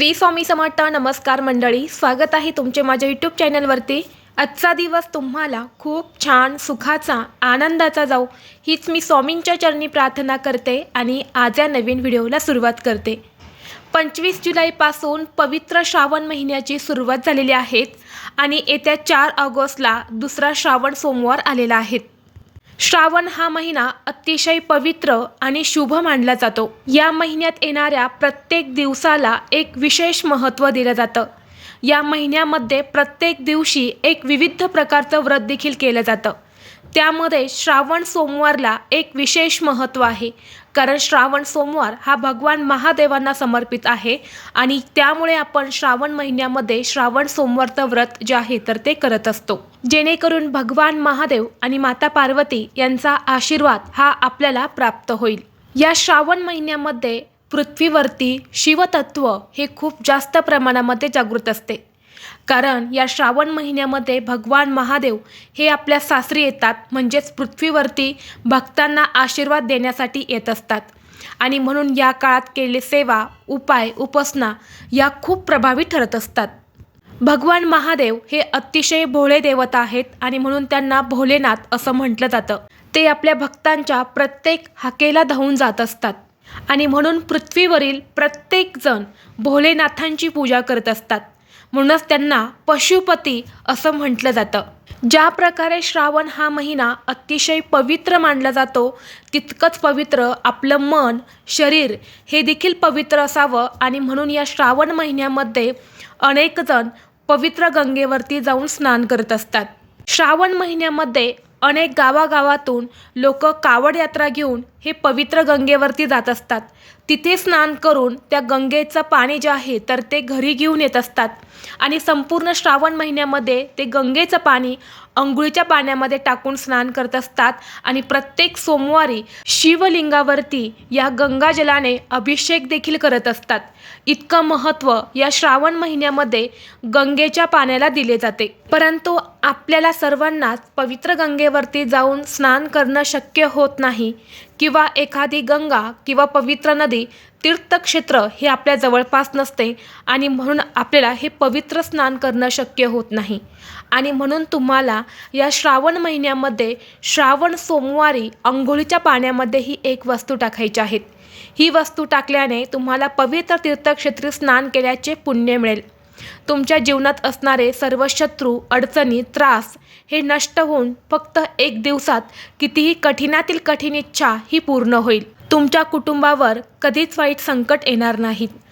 श्री स्वामी समर्थ नमस्कार मंडळी स्वागत आहे तुमचे माझ्या यूट्यूब चॅनलवरती आजचा दिवस तुम्हाला खूप छान सुखाचा आनंदाचा जाऊ हीच मी स्वामींच्या चरणी प्रार्थना करते आणि आज या नवीन व्हिडिओला सुरुवात करते. पंचवीस जुलैपासून पवित्र श्रावण महिन्याची सुरुवात झालेली आहे आणि येत्या चार ऑगस्टला दुसरा श्रावण सोमवार आलेला आहे. श्रावण हा महिना अतिशय पवित्र आणि शुभ मानला जातो. या महिन्यात येणाऱ्या प्रत्येक दिवसाला एक विशेष महत्त्व दिलं जातं. या महिन्यामध्ये प्रत्येक दिवशी एक विविध प्रकारचं व्रत देखील केलं जातं. त्यामध्ये श्रावण सोमवारला एक विशेष महत्त्व आहे. कारण श्रावण सोमवार हा भगवान महादेवांना समर्पित आहे आणि त्यामुळे आपण श्रावण महिन्यामध्ये श्रावण सोमवारचं व्रत जे आहे तर ते करत असतो. जेणेकरून भगवान महादेव आणि माता पार्वती यांचा आशीर्वाद हा आपल्याला प्राप्त होईल. या श्रावण महिन्यामध्ये पृथ्वीवरती शिवतत्व हे खूप जास्त प्रमाणामध्ये जागृत असते. कारण या श्रावण महिन्यामध्ये भगवान महादेव हे आपल्या सासरी येतात म्हणजेच पृथ्वीवरती भक्तांना आशीर्वाद देण्यासाठी येत असतात. आणि म्हणून या काळात केलेली सेवा उपाय उपासना या खूप प्रभावी ठरत असतात. भगवान महादेव हे अतिशय भोळे देवता आहेत आणि म्हणून त्यांना भोलेनाथ असं म्हटलं जातं. ते आपल्या भक्तांच्या प्रत्येक हाकेला धावून जात असतात. आणि म्हणून पृथ्वीवरील प्रत्येकजण भोलेनाथांची पूजा करत असतात. म्हणूनच त्यांना पशुपती असं म्हटलं जातं. ज्या प्रकारे श्रावण हा महिना अतिशय पवित्र मानला जातो तितकंच पवित्र आपलं मन शरीर हे देखील पवित्र असावं आणि म्हणून या श्रावण महिन्यामध्ये अनेकजण पवित्र गंगेवरती जाऊन स्नान करत असतात. श्रावण महिन्यामध्ये अनेक गावागावातून लोक कावड यात्रा घेऊन हे पवित्र गंगेवरती जात असतात. तिथे स्नान करून त्या गंगेचं पाणी जे आहे तर ते घरी घेऊन येत असतात. आणि संपूर्ण श्रावण महिन्यामध्ये ते गंगेचं पाणी अंघोळीच्या पाण्यामध्ये टाकून स्नान करत असतात. आणि प्रत्येक सोमवारी शिवलिंगावरती या गंगाजलाने अभिषेक देखील करत असतात. इतकं महत्त्व या श्रावण महिन्यामध्ये गंगेच्या पाण्याला दिले जाते. परंतु आपल्याला सर्वांनाच पवित्र गंगेवरती जाऊन स्नान करणं शक्य होत नाही. किंवा एखादी गंगा किंवा पवित्र नदी तीर्थक्षेत्र हे आपल्या जवळपास नसते आणि म्हणून आपल्याला हे पवित्र स्नान करणं शक्य होत नाही. आणि म्हणून तुम्हाला या श्रावण महिन्यामध्ये श्रावण सोमवारी अंघोळीच्या पाण्यामध्ये ही एक वस्तू टाकायची आहेत ही वस्तू टाकल्याने तुम्हाला पवित्र तीर्थक्षेत्री स्नान केल्याचे पुण्य मिळेल. तुमच्या जीवनात असणारे सर्व शत्रू अडचणी त्रास हे नष्ट होऊन फक्त एक दिवसात कितीही कठीणातील कठीण इच्छा ही पूर्ण होईल. तुमच्या कुटुंबावर कधीच वाईट संकट येणार नाहीत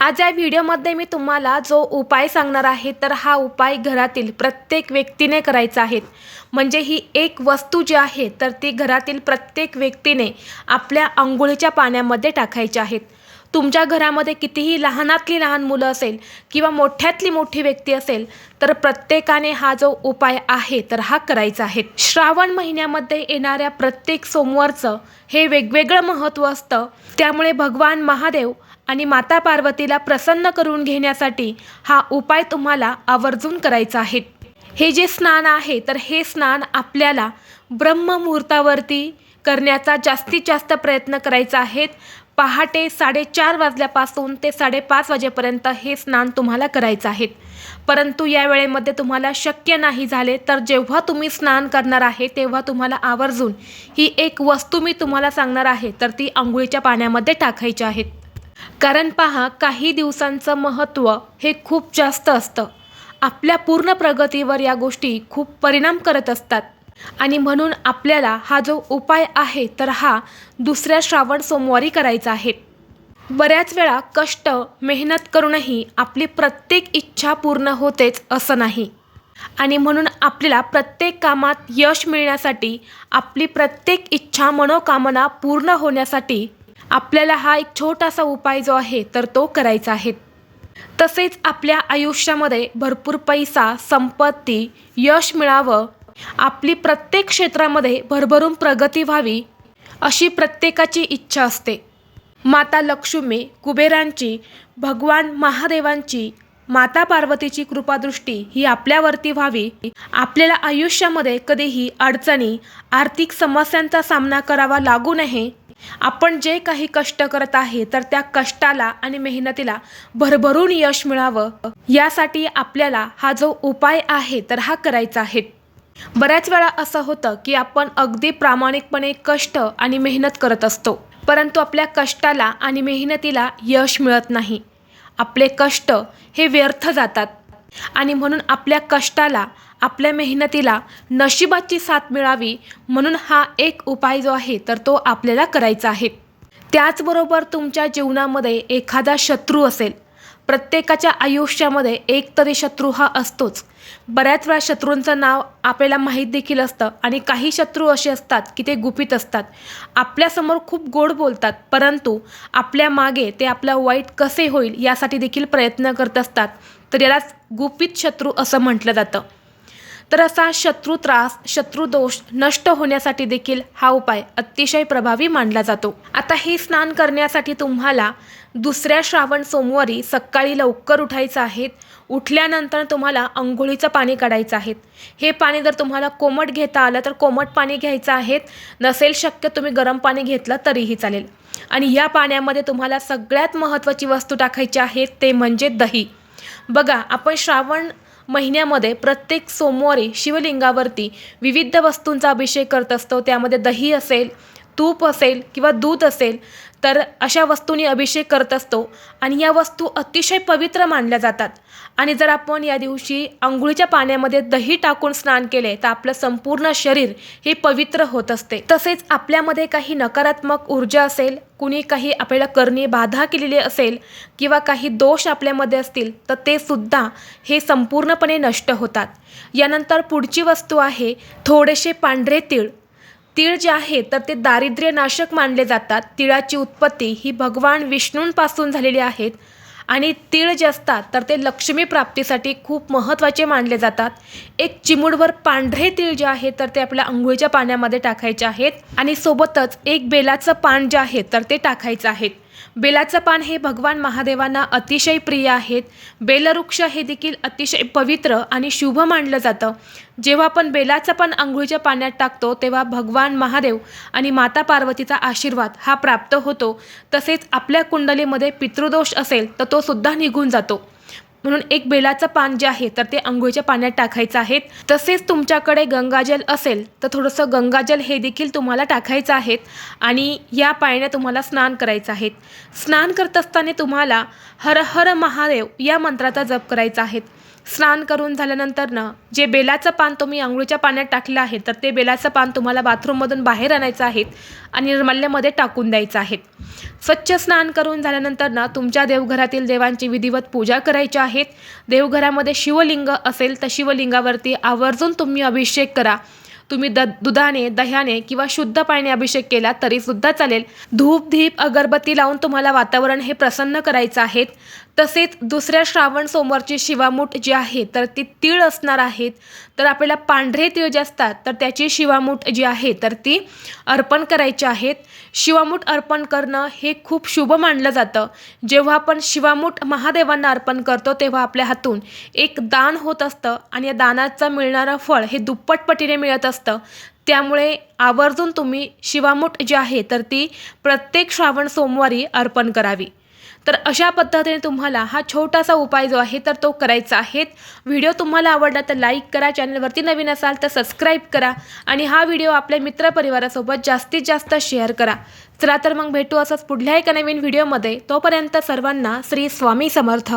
आज या व्हिडिओमध्ये मी तुम्हाला जो उपाय सांगणार आहे तर हा उपाय घरातील प्रत्येक व्यक्तीने करायचा आहे. म्हणजे ही एक वस्तू जी आहे तर ती घरातील प्रत्येक व्यक्तीने आपल्या आंघोळीच्या पाण्यामध्ये टाकायची आहेत तुमच्या घरामध्ये कितीही लहानातली लहान मुलं असेल किंवा मोठ्यातली मोठी व्यक्ती असेल तर प्रत्येकाने हा जो उपाय आहे तर हा करायचा आहे. श्रावण महिन्यामध्ये येणाऱ्या प्रत्येक सोमवारचं हे वेगवेगळं महत्त्व असतं. त्यामुळे भगवान महादेव आणि माता पार्वतीला प्रसन्न करून घेण्यासाठी हा उपाय तुम्हाला आवर्जून करायचा आहे. हे जे स्नान आहे तर हे स्नान आपल्याला ब्रह्ममुहूर्तावरती करण्याचा जास्तीत जास्त प्रयत्न करायचा आहेत पहाटे साडेचार वाजल्यापासून ते साडेपाच वाजेपर्यंत हे स्नान तुम्हाला करायचं आहे. परंतु या वेळेमध्ये तुम्हाला शक्य नाही झाले तर जेव्हा तुम्ही स्नान करणार आहे तेव्हा तुम्हाला आवर्जून ही एक वस्तू मी तुम्हाला सांगणार आहे तर ती आंघोळीच्या पाण्यामध्ये टाकायची आहेत कारण पहा काही दिवसांचं महत्त्व हे खूप जास्त असतं. आपल्या पूर्ण प्रगतीवर या गोष्टी खूप परिणाम करत असतात. आणि म्हणून आपल्याला हा जो उपाय आहे तर हा दुसऱ्या श्रावण सोमवारी करायचा आहे. बऱ्याच वेळा कष्ट मेहनत करूनही आपली प्रत्येक इच्छा पूर्ण होतेच असं नाही. आणि म्हणून आपल्याला प्रत्येक कामात यश मिळण्यासाठी आपली प्रत्येक इच्छा मनोकामना पूर्ण होण्यासाठी आपल्याला हा एक छोटासा उपाय जो आहे तर तो करायचा आहे. तसेच आपल्या आयुष्यामध्ये भरपूर पैसा संपत्ती यश मिळावं आपली प्रत्येक क्षेत्रामध्ये भरभरून प्रगती व्हावी अशी प्रत्येकाची इच्छा असते. माता लक्ष्मी कुबेरांची भगवान महादेवांची माता पार्वतीची कृपादृष्टी ही आपल्यावरती व्हावी. आपल्याला आयुष्यामध्ये कधीही अडचणी आर्थिक समस्यांचा सामना करावा लागू नये. आपण जे काही कष्ट करत आहे तर त्या कष्टाला आणि मेहनतीला भरभरून यश मिळावं. यासाठी आपल्याला हा जो उपाय आहे तर हा करायचा आहे. बऱ्याच वेळा असं होतं की आपण अगदी प्रामाणिकपणे कष्ट आणि मेहनत करत असतो परंतु आपल्या कष्टाला आणि मेहनतीला यश मिळत नाही. आपले कष्ट हे व्यर्थ जातात आणि म्हणून आपल्या कष्टाला आपल्या मेहनतीला नशिबाची साथ मिळावी म्हणून हा एक उपाय जो आहे तर तो आपल्याला करायचा आहे. त्याचबरोबर तुमच्या जीवनामध्ये एखादा शत्रू असेल प्रत्येकाच्या आयुष्यामध्ये एक तरी शत्रू हा असतोच. बऱ्याच वेळा शत्रूंचं नाव आपल्याला माहीत देखील असतं आणि काही शत्रू असे असतात की ते गुपित असतात. आपल्यासमोर खूप गोड बोलतात परंतु आपल्या मागे ते आपलं वाईट कसे होईल यासाठी देखील प्रयत्न करत असतात. तर यालाच गुपित शत्रू असं म्हटलं जातं. तर असा शत्रू त्रास शत्रुदोष नष्ट होण्यासाठी देखील हा उपाय अतिशय प्रभावी मानला जातो. आता हे स्नान करण्यासाठी तुम्हाला दुसऱ्या श्रावण सोमवारी सकाळी लवकर उठायचं आहे. उठल्यानंतर तुम्हाला अंघोळीचं पाणी काढायचं आहे. हे पाणी जर तुम्हाला कोमट घेता आलं तर कोमट पाणी घ्यायचं आहे. नसेल शक्य तुम्ही गरम पाणी घेतलं तरीही चालेल. आणि या पाण्यामध्ये तुम्हाला सगळ्यात महत्त्वाची वस्तू टाकायची आहे ते म्हणजे दही. बघा आपण श्रावण महिन्यामध्ये प्रत्येक सोमवारी शिवलिंगावरती विविध वस्तूंचा अभिषेक करत असतो. त्यामध्ये दही असेल तूप असेल किंवा दूध असेल तर अशा वस्तूंनी अभिषेक करत असतो आणि या वस्तू अतिशय पवित्र मानल्या जातात. आणि जर आपण या दिवशी आंघोळीच्या पाण्यामध्ये दही टाकून स्नान केले तर आपलं संपूर्ण शरीर हे पवित्र होत असते. तसेच आपल्यामध्ये काही नकारात्मक ऊर्जा असेल कुणी काही आपल्याला करणी बाधा केलेली असेल किंवा काही दोष आपल्यामध्ये असतील तर ते सुद्धा हे संपूर्णपणे नष्ट होतात. यानंतर पुढची वस्तू आहे थोडेसे पांढरे तीळ. तीळ जे आहे तर ते दारिद्र्यनाशक मानले जातात. तिळाची उत्पत्ती ही भगवान विष्णूंपासून झालेली आहेत. आणि तीळ जे असतात तर ते लक्ष्मी प्राप्तीसाठी खूप महत्त्वाचे मानले जातात. एक चिमुडभर पांढरे तीळ जे आहे तर ते आपल्या आंघोळीच्या पाण्यामध्ये टाकायचे आहेत. आणि सोबतच एक बेलाचं पान जे आहे तर ते टाकायचं आहे. बेलाचं पान हे भगवान महादेवांना अतिशय प्रिय आहेत. बेलवृक्ष हे देखील अतिशय पवित्र आणि शुभ मानलं जातं. जेव्हा आपण बेलाचं पान आंघोळीच्या पाण्यात टाकतो तेव्हा भगवान महादेव आणि माता पार्वतीचा आशीर्वाद हा प्राप्त होतो. तसेच आपल्या कुंडलीमध्ये पितृदोष असेल तर तो सुद्धा निघून जातो. म्हणून एक बेलाचं पान जे आहे तर ते आंघोळीच्या पाण्यात टाकायचं आहे. तसेच तुमच्याकडे गंगाजल असेल तर थोडंसं गंगाजल हे देखील तुम्हाला टाकायचं आहे आणि या पाण्याने तुम्हाला स्नान करायचं आहे. स्नान करत असताना तुम्हाला हर हर महादेव या मंत्राचा जप करायचा आहे. स्नान करून झाल्यानंतर ना जे बेलाचं पान तुम्ही आंघोळीच्या पाण्यात टाकलं आहे तर ते बेलाचं पान तुम्हाला बाथरूममधून बाहेर आणायचं आहे आणि निर्मल्यामध्ये टाकून द्यायचं आहे. स्वच्छ स्नान करून झाल्यानंतर ना तुमच्या देवघरातील देवांची विधिवत पूजा करायची आहेत देवघरामध्ये शिवलिंग असेल तर शिवलिंगावरती आवर्जून तुम्ही अभिषेक करा. तुम्ही द दुधाने दह्याने किंवा शुद्ध पाण्याने अभिषेक केला तरीसुद्धा चालेल. धूप धीप अगरबत्ती लावून तुम्हाला वातावरण हे प्रसन्न करायचं आहे. तसेच दुसऱ्या श्रावण सोमवारची शिवामूठ जी आहे तर ती तीळ असणार आहेत तर आपल्याला पांढरे तीळ जे असतात तर त्याची शिवामूठ जी आहे तर ती अर्पण करायची आहेत. शिवामूठ अर्पण करणं हे खूप शुभ मानलं जातं. जेव्हा आपण शिवामूठ महादेवांना अर्पण करतो तेव्हा आपल्या हातून एक दान होत असतं आणि या दानाचं मिळणारं फळ हे दुप्पट पटीने मिळत असतं. त्यामुळे आवर्जून तुम्ही शिवामूठ जी आहे तर ती प्रत्येक श्रावण सोमवारी अर्पण करावी. तर अशा पद्धतीने तुम्हाला हा छोटासा उपाय जो आहे तर तो करायचा आहे. व्हिडिओ तुम्हाला आवडला तर लाईक करा चॅनलवरती नवीन असाल तर सबस्क्राईब करा आणि हा व्हिडिओ आपल्या मित्रपरिवारासोबत जास्तीत जास्त शेअर करा. चला तर मग भेटू असंच पुढल्या एका नवीन व्हिडिओमध्ये. तोपर्यंत सर्वांना श्री स्वामी समर्थ.